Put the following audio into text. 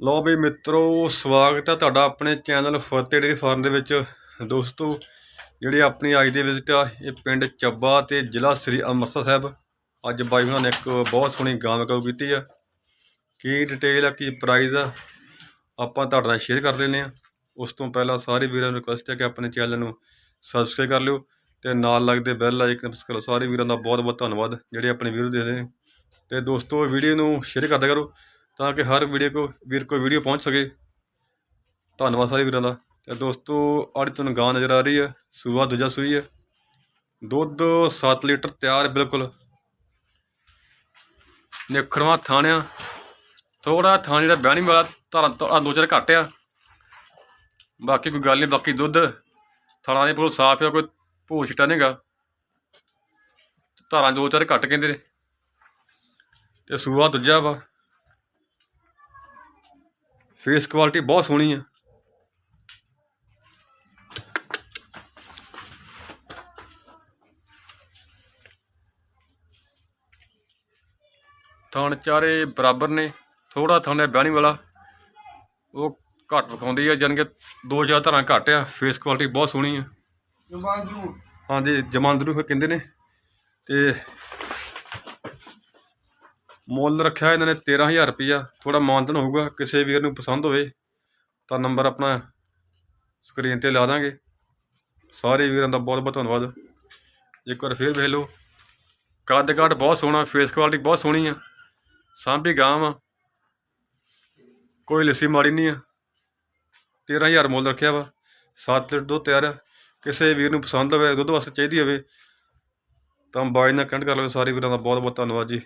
ਲਓ ਵੀ ਮਿੱਤਰੋ, ਸਵਾਗਤ ਹੈ ਤੁਹਾਡਾ ਆਪਣੇ ਚੈਨਲ ਫਤਿਹ ਡੇਅਰੀ ਫਾਰਮ ਦੇ ਵਿੱਚ। ਦੋਸਤੋ, ਜਿਹੜੀ ਆਪਣੀ ਅੱਜ ਦੀ ਵਿਜ਼ਿਟ ਆ, ਇਹ ਪਿੰਡ ਚੱਬਾ ਤੇ ਜ਼ਿਲ੍ਹਾ ਸ੍ਰੀ ਅੰਮ੍ਰਿਤਸਰ ਸਾਹਿਬ। ਅੱਜ ਬਾਈ ਉਹਨਾਂ ਨੇ ਇੱਕ ਬਹੁਤ ਸੋਹਣੀ ਗਾਂ ਵਿਕਾਊ ਕੀਤੀ ਆ। ਕੀ ਡਿਟੇਲ ਆ, ਕੀ ਪ੍ਰਾਈਸ ਆ, ਆਪਾਂ ਤੁਹਾਡੇ ਨਾਲ ਸ਼ੇਅਰ ਕਰ ਲੈਂਦੇ ਆ। ਉਸ ਤੋਂ ਪਹਿਲਾਂ ਸਾਰੇ ਵੀਰਾਂ ਨੂੰ ਰਿਕੁਐਸਟ ਹੈ ਕਿ ਆਪਣੇ ਚੈਨਲ ਨੂੰ ਸਬਸਕ੍ਰਾਈਬ ਕਰ ਲਿਓ ਤੇ ਨਾਲ ਲੱਗਦੇ ਬੈਲ ਆਈਕਨ ਪ੍ਰੈਸ ਕਰੋ ਸਾਰੇ ਵੀਰਾਂ ਦਾ ਬਹੁਤ ਬਹੁਤ ਧੰਨਵਾਦ, ਜਿਹੜੇ ਆਪਣੇ ਵੀਡੀਓ ਦੇਖਦੇ ਨੇ। ਤੇ ਦੋਸਤੋ ਵੀਡੀਓ ਨੂੰ ਸ਼ੇਅਰ ਕਰਦਾ ਕਰੋ। ਤਾਂ ਕਿ ਹਰ ਵੀਡੀਓ ਕੋ ਵੀਰ ਕੋ ਵੀਡੀਓ ਪਹੁੰਚ ਸਕੇ। ਧੰਨਵਾਦ ਸਾਰੇ ਵੀਰਾਂ ਦਾ। ਤੇ ਦੋਸਤੋ, ਅੱਜ ਤੁਹਾਨੂੰ ਗਾਂ ਨਜ਼ਰ ਆ ਰਹੀ ਹੈ। ਸੂਆ ਦੂਜਾ ਸੂਈ ਹੈ। ਦੁੱਧ 7 ਲੀਟਰ ਤਿਆਰ ਬਿਲਕੁਲ। ਨਿਖਰਵਾ ਥਾਣਿਆ। ਥੋੜਾ ਥਾਣੇ ਜਿਹੜਾ ਬਹਿਣੀ ਵਾਲਾ, ਧਾਰਾਂ ਧਾਰਾਂ ਦੋ ਚਾਰ ਘੱਟ ਆ। ਬਾਕੀ ਕੋਈ ਗੱਲ ਨਹੀਂ ਬਾਕੀ ਦੁੱਧ ਥਾਣਾ ਦੇ ਬਿਲਕੁਲ ਸਾਫ਼ ਆ, ਕੋਈ ਭੂਰ ਛਿੱਟਾ ਨਹੀਂਗਾ ਧਾਰਾਂ ਦੋ ਚਾਰ ਘੱਟ ਕਹਿੰਦੇ ਨੇ। ਤੇ ਸੂਆ ਦੂਜਾ ਵਾ। ਫੇਸ ਕੁਆਲਿਟੀ ਬਹੁਤ ਸੋਹਣੀ ਆ। ਥਣ ਚਾਰੇ ਬਰਾਬਰ ਨੇ ਥੋੜਾ ਥਣ ਹੈ ਬਿਆਣੀ ਵਾਲਾ। ਉਹ ਘੱਟ ਵਿਖਾਉਂਦੀ ਆ ਜਾਣੀ ਕਿ ਦੋ ਚਾਰ ਤਰ੍ਹਾਂ ਘੱਟ ਆ। ਫੇਸ ਕੁਆਲਿਟੀ ਬਹੁਤ ਸੋਹਣੀ ਆ। ਜਮਾਂਦਰੂ ਹਾਂਜੀ ਜਮਾਂਦਰੂ ਕਹਿੰਦੇ ਨੇ। ਤੇ ਮੁੱਲ ਰੱਖਿਆ ਇਹਨਾਂ ਨੇ 13000 ਰੁਪਇਆ ਥੋੜਾ ਮਾਨਤਨ ਹੋਊਗਾ, ਕਿਸੇ ਵੀਰ ਨੂੰ ਪਸੰਦ ਹੋਵੇ, ਤਾਂ ਨੰਬਰ ਆਪਣਾ ਸਕਰੀਨ ਤੇ ਲਾ ਦਾਂਗੇ। ਸਾਰੇ ਵੀਰਾਂ ਦਾ ਬਹੁਤ ਬਹੁਤ ਧੰਨਵਾਦ। ਇੱਕ ਵਾਰ ਫੇਰ ਵੇਖ ਲਓ। ਕੱਦ ਕਾਟ ਬਹੁਤ ਸੋਹਣਾ ਫੇਸ ਕੁਆਲਿਟੀ ਬਹੁਤ ਸੋਹਣੀ ਆ। ਸਾਂਭੀ ਗਾਂ ਆ। ਕੋਈ ਲੱਸੀ ਮਾਰੀ ਨਹੀਂ ਆ। 13000 ਮੁੱਲ ਰੱਖਿਆ ਵਾ। 7 ਲੀਟਰ ਦੁੱਧ ਤਿਆਰ ਆ। ਕਿਸੇ ਵੀਰ ਨੂੰ ਪਸੰਦ ਹੋਵੇ, ਦੁੱਧ ਵਾਸਤੇ ਚਾਹੀਦੀ ਹੋਵੇ, ਤਾਂ ਬਾਈ ਨਾਲ ਕੰਟ ਕਰ ਲਓ। ਸਾਰੇ ਵੀਰਾਂ ਦਾ ਬਹੁਤ ਬਹੁਤ ਧੰਨਵਾਦ ਜੀ।